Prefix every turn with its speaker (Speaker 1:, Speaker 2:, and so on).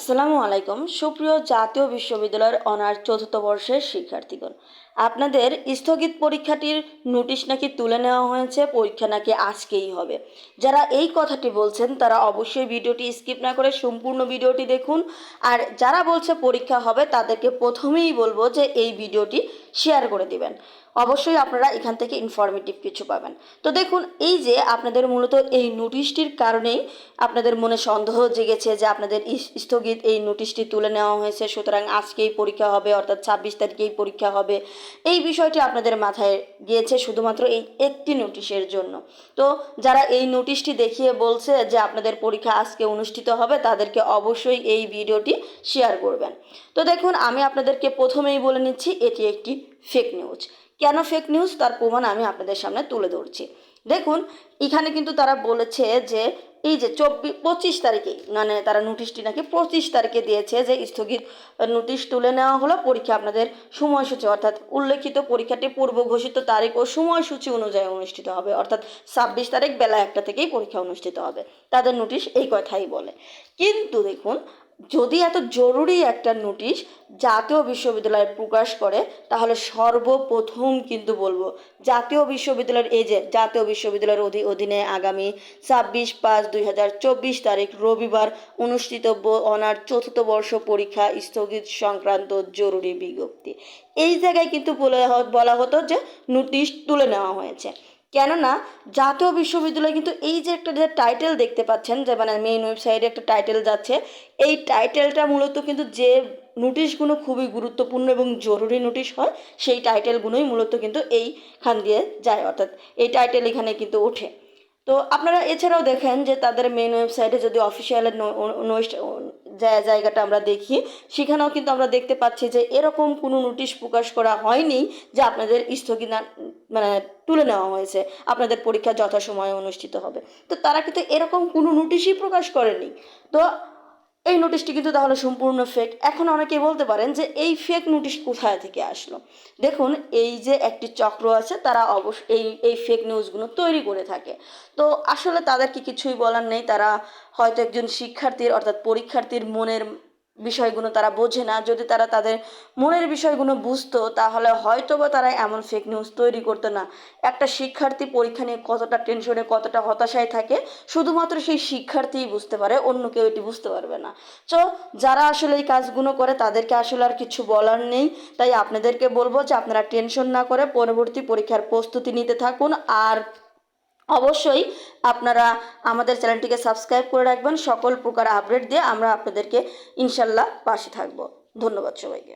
Speaker 1: আসসালামু আলাইকুম। সুপ্রিয় জাতীয় বিশ্ববিদ্যালয়ের অনার্স চতুর্থ বর্ষের শিক্ষার্থীগণ, আপনাদের স্থগিত পরীক্ষাটির নোটিশ নাকি তুলে নেওয়া হয়েছে? পরীক্ষা নাকি আজকেই হবে? যারা এই কথাটি বলছেন, তারা অবশ্যই ভিডিওটি স্কিপ না করে সম্পূর্ণ ভিডিওটি দেখুন। আর যারা বলছে পরীক্ষা হবে, তাদেরকে প্রথমেই বলব যে এই ভিডিওটি শেয়ার করে দিবেন। অবশ্যই আপনারা এখান থেকে ইনফরমেটিভ কিছু পাবেন। তো দেখুন, এই যে আপনাদের মূলত এই নোটিশটির কারণেই আপনাদের মনে সন্দেহ জেগেছে যে আপনাদের স্থগিত এই নোটিশটি তুলে নেওয়া হয়েছে। সুতরাং আজকেই পরীক্ষা হবে, অর্থাৎ ছাব্বিশ তারিখেই পরীক্ষা হবে। এই বিষয়টি আপনাদের মাথায় গিয়েছে শুধুমাত্র এই একটি নোটিশের জন্য। তো যারা এই নোটিশটি দেখিয়ে বলছে যে আপনাদের পরীক্ষা আজকে অনুষ্ঠিত হবে, তাদেরকে অবশ্যই এই ভিডিওটি শেয়ার করবেন। তো দেখুন, আমি আপনাদেরকে প্রথমেই বলে নিচ্ছি, এটি একটি ফেক নিউজ কেন ফেক নিউজ তার প্রমাণ আমি আপনাদের সামনে তুলে ধরছি। দেখুন, এখানে কিন্তু তারা বলেছে যে, এই যে চব্বিশ পঁচিশ তারিখে মানে তারা নোটিশটি নাকি পঁচিশ তারিখে দিয়েছে যে, স্থগিত নোটিশ তুলে নেওয়া হলো। পরীক্ষা আপনাদের সময়সূচি, অর্থাৎ উল্লেখিত পরীক্ষাটি পূর্ব ঘোষিত তারিখ ও সময়সূচি অনুযায়ী অনুষ্ঠিত হবে। অর্থাৎ ছাব্বিশ তারিখ বেলা একটা থেকেই পরীক্ষা অনুষ্ঠিত হবে। তাদের নোটিশ এই কথাই বলে। কিন্তু দেখুন যদি এত জরুরি একটা নোটিশ জাতীয় বিশ্ববিদ্যালয় প্রকাশ করে, তাহলে সর্বপ্রথম কিন্তু বলব, জাতীয় বিশ্ববিদ্যালয়ের এই যে জাতীয় বিশ্ববিদ্যালয়ের অধী অধীনে আগামী ছাব্বিশ পাঁচ দুই হাজার চব্বিশ তারিখ রবিবার অনুষ্ঠিতব্য অনার চতুর্থ বর্ষ পরীক্ষা স্থগিত সংক্রান্ত জরুরি বিজ্ঞপ্তি। এই জায়গায় কিন্তু বলা হতো যে নোটিশ তুলে নেওয়া হয়েছে। কেননা জাতীয় বিশ্ববিদ্যালয় কিন্তু এই যে একটা যে টাইটেল দেখতে পাচ্ছেন, যে মানে মেইন ওয়েবসাইটে একটা টাইটেল যাচ্ছে, এই টাইটেলটা মূলত কিন্তু যে নোটিশগুলো খুবই গুরুত্বপূর্ণ এবং জরুরি নোটিশ হয়, সেই টাইটেলগুলোই মূলত কিন্তু এইখান দিয়ে যায়, অর্থাৎ এই টাইটেল এখানে কিন্তু ওঠে। তো আপনারা এছাড়াও দেখেন যে তাদের মেন ওয়েবসাইটে যদি অফিসিয়ালের জায়গাটা আমরা দেখি, সেখানেও কিন্তু আমরা দেখতে পাচ্ছি যে এরকম কোনো নোটিশ প্রকাশ করা হয়নি যে আপনাদের স্থগিত মানে তুলে নেওয়া হয়েছে। আপনাদের পরীক্ষা যথাসময়ে অনুষ্ঠিত হবে। তো তারা কিন্তু এরকম কোনো নোটিশই প্রকাশ করেনি। তো এই নোটিশটি কিন্তু তাহলে সম্পূর্ণ ফেক এখন অনেকে বলতে পারেন যে এই ফেক নোটিশ কোথায় থেকে আসলো? দেখুন, এই যে একটি চক্র আছে, তারা অবশ্য এই এই ফেক নিউজগুলো তৈরি করে থাকে। তো আসলে তাদেরকে কিছুই বলার নেই। তারা হয়তো একজন শিক্ষার্থীর, অর্থাৎ পরীক্ষার্থীর মনের বিষয়গুলো তারা বোঝে না। যদি তারা তাদের মনের বিষয়গুলো বুঝতো, তাহলে হয়তো বা তারা এমন ফেক নিউজ তৈরি করতো না। একটা শিক্ষার্থী পরীক্ষা নিয়ে কতটা টেনশনে কতটা হতাশায় থাকে, শুধুমাত্র সেই শিক্ষার্থীই বুঝতে পারে, অন্য কেউ এটি বুঝতে পারবে না। তো যারা আসলে এই কাজগুলো করে, তাদেরকে আসলে আর কিছু বলার নেই। তাই আপনাদেরকে বলব যে আপনারা টেনশন না করে পরবর্তী পরীক্ষার প্রস্তুতি নিতে থাকুন। আর অবশ্যই আপনারা আমাদের চ্যানেলটিকে সাবস্ক্রাইব করে রাখবেন। সকল প্রকার আপডেট দিয়ে আমরা আপনাদেরকে ইনশাল্লাহ পাশে থাকব। ধন্যবাদ সবাইকে।